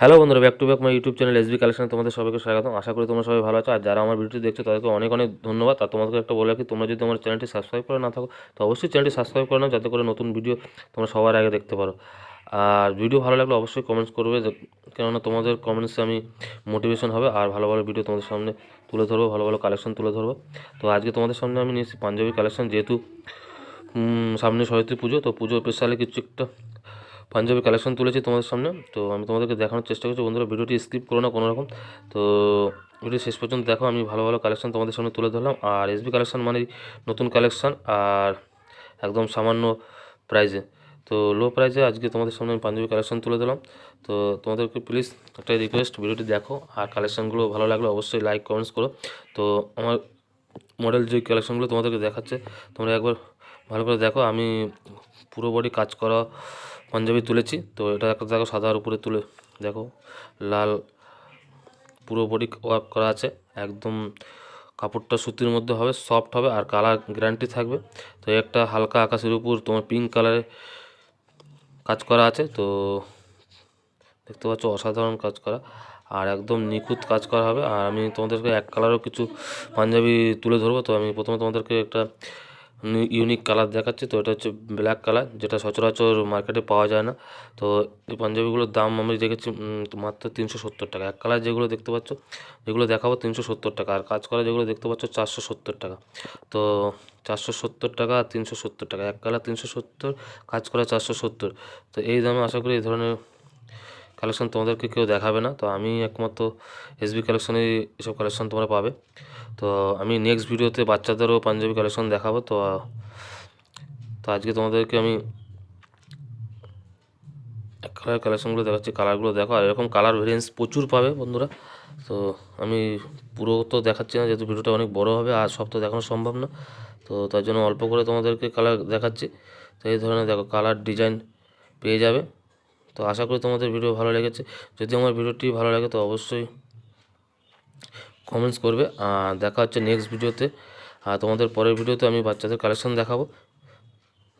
Hello বন্ধুরা back to back my YouTube channel SB কালেকশনে তোমাদের সবাইকে স্বাগতম। আশা করি তোমরা সবাই ভালো আছো। আর যারা আমার ভিডিও দেখছ, তাদেরকে অনেক অনেক ধন্যবাদ। আর তোমাদেরকে একটা বলে রাখি, তোমরা যদি আমার চ্যানেলটি সাবস্ক্রাইব করে না থাকো, তো অবশ্যই চ্যানেলটি সাবস্ক্রাইব করে নাও, যাতে করে নতুন ভিডিও তোমরা সবার আগে দেখতে পারো। আর ভিডিও ভালো লাগলে অবশ্যই কমেন্টস করবে কেননা তোমাদের কমেন্টসে আমি মোটিভেশন হবে, আর ভালো ভালো ভিডিও তোমাদের সামনে তুলে ধরবো, ভালো ভালো কালেকশন তুলে ধরবো। তো আজকে তোমাদের সামনে আমি নিয়েছি পাঞ্জাবি কালেকশন যেহেতু সামনে সরস্বতী পুজো, তো পুজো স্পেশালে কিছু একটা পাঞ্জাবি কালেকশন তুলেছি তোমাদের সামনে। তো আমি তোমাদেরকে দেখানোর চেষ্টা করছি। বন্ধুরা, ভিডিওটি স্কিপ করো না কোনো রকম তো ভিডিও শেষ পর্যন্ত দেখো, আমি ভালো ভালো কালেকশন তোমাদের সামনে তুলে ধরলাম। আর এসবি কালেকশন মানে নতুন কালেকশন আর একদম সামান্য প্রাইজে তো লো প্রাইজে আজকে তোমাদের সামনে আমি পাঞ্জাবি কালেকশন তুলে দিলাম তো তোমাদেরকে প্লিজ একটা রিকোয়েস্ট ভিডিওটি দেখো। আর কালেকশনগুলো ভালো লাগলে অবশ্যই লাইক কমেন্টস করো। তো আমার মডেল যে কালেকশনগুলো তোমাদেরকে দেখাচ্ছে, তোমরা একবার ভালো করে দেখো। আমি পুরো বডি কাজ করা পাঞ্জাবি তুলেছি, তো এটা দেখো সাদার উপরে তুলে, দেখো, লাল পুরো বডি ওয়ার্ক করা আছে, একদম কাপড়টা সুতির মধ্যে হবে সফট হবে, আর কালার গ্যারান্টি থাকবে। তো একটা হালকা আকাশের উপর তোমার পিঙ্ক কালারে কাজ করা আছে, তো দেখতে পাচ্ছ অসাধারণ কাজ করা, আর একদম নিখুঁত কাজ করা হবে। আর আমি তোমাদেরকে এক কালারও কিছু পাঞ্জাবি তুলে ধরবো, তো আমি প্রথমে তোমাদেরকে একটা ইউনিক কালার দেখাচ্ছি, তো এটা হচ্ছে ব্ল্যাক কালার যেটা সচরাচর মার্কেটে পাওয়া যায় না। তো এই পাঞ্জাবিগুলোর দাম আমি দেখেছি মাত্র তিনশো সত্তর টাকা। এক কালার যেগুলো দেখতে পাচ্ছ, যেগুলো দেখাবো তিনশো সত্তর টাকা। আর কাজ করা যেগুলো দেখতে পাচ্ছ, চারশো সত্তর টাকা। তো চারশো সত্তর টাকা আর তিনশো সত্তর টাকা। এক কালার তিনশো সত্তর, কাজ করা চারশো সত্তর। তো এই দামে আশা করি এই ধরনের কালেকশন তোমাদেরকে কেউ দেখাবে না, তো আমি একমাত্র এসবি কালেকশনে এসব কালেকশন তোমরা পাবে। তো আমি নেক্সট ভিডিওতে বাচ্চাদেরও পাঞ্জাবি কালেকশন দেখাবো, তো তো আজকে তোমাদেরকে আমি কালার কালেকশনগুলো দেখাচ্ছি কালারগুলো দেখো, আর এরকম কালার ভেরিয়েন্স প্রচুর পাবে বন্ধুরা। তো আমি পুরো তো দেখাচ্ছি না, যেহেতু ভিডিওটা অনেক বড় হবে, আর সব তো দেখানো সম্ভব না। তো তার জন্য অল্প করে তোমাদেরকে কালার দেখাচ্ছি। তো এই ধরনের দেখো কালার ডিজাইন পেয়ে যাবে। তো আশা করি তোমাদের ভিডিও ভালো লেগেছে। যদি আমার ভিডিওটি ভালো লাগে তো অবশ্যই কমেন্টস করবে। আর দেখা হচ্ছে নেক্সট ভিডিওতে আর তোমাদের পরের ভিডিওতে আমি বাচ্চাদের কালেকশন দেখাবো।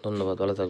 ধন্যবাদ, ভালো থাকবে